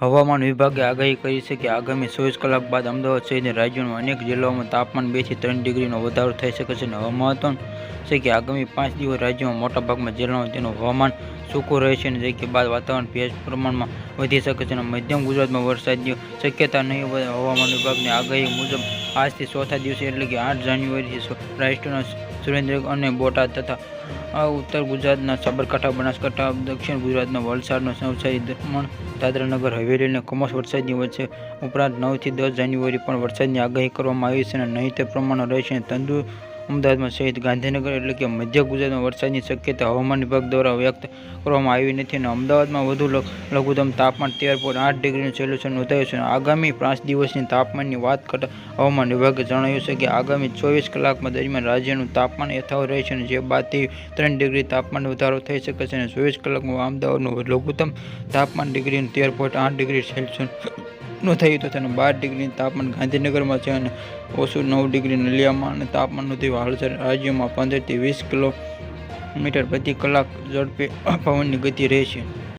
હવામાન વિભાગે આગાહી કરી છે કે આગામી ચોવીસ કલાક બાદ અમદાવાદ સહિત રાજ્યોમાં અનેક જિલ્લાઓમાં તાપમાન બેથી ત્રણ ડિગ્રીનો વધારો થઈ શકે છે અને મહત્વનું છે કે આગામી પાંચ દિવસ રાજ્યમાં મોટાભાગમાં જિલ્લાઓમાં તેનું હવામાન સૂકું રહેશે અને જે બાદ વાતાવરણ ભેજ પ્રમાણમાં વધી શકે છે અને મધ્યમ ગુજરાતમાં વરસાદની શક્યતા નહીં હવામાન વિભાગની આગાહી મુજબ આજથી ચોથા દિવસે એટલે કે આઠ જાન્યુઆરીથી રાષ્ટ્રના સુરેન્દ્ર અને બોટાદ તથા આ ઉત્તર ગુજરાતના સાબરકાંઠા, બનાસકાંઠા, દક્ષિણ ગુજરાતના વલસાડનો નવસારી દમણ, દાદરાનગર, હવેલી અને કમોસ વરસાદની વચ્ચે ઉપરાંત નવથી દસ જાન્યુઆરી પણ વરસાદની આગાહી કરવામાં આવી છે અને નહીં તે પ્રમાણે રહેશે અને તંદુ અમદાવાદમાં સહિત ગાંધીનગર એટલે કે મધ્ય ગુજરાતમાં વરસાદની શક્યતા હવામાન વિભાગ દ્વારા વ્યક્ત કરવામાં આવી નથી અને અમદાવાદમાં વધુ લઘુ- લઘુત્તમ તાપમાન તેર પોઈન્ટ આઠ ડિગ્રીનું સેલ્યુશન નોંધાયું છે આગામી પાંચ દિવસની તાપમાનની વાત કરતા હવામાન વિભાગે જણાવ્યું છે કે આગામી ચોવીસ કલાકમાં દરમિયાન રાજ્યનું તાપમાન યથાવત રહેશે અને જે બાદથી ત્રણ ડિગ્રી તાપમાન વધારો થઈ શકે છે અને ચોવીસ કલાકમાં અમદાવાદનું લઘુત્તમ તાપમાન ડિગ્રી તેર પોઈન્ટ આઠ ડિગ્રી સેલ્સિયસ નોંધાયું હતું અને બાર ડિગ્રી તાપમાન ગાંધીનગરમાં છે અને ઓછું નવ ડિગ્રી નલિયામાં અને તાપમાન નોંધાયું હાલસર રાજ્યમાં પંદરથી વીસ કિલોમીટર પ્રતિ કલાક ઝડપે પવનની ગતિ રહેશે.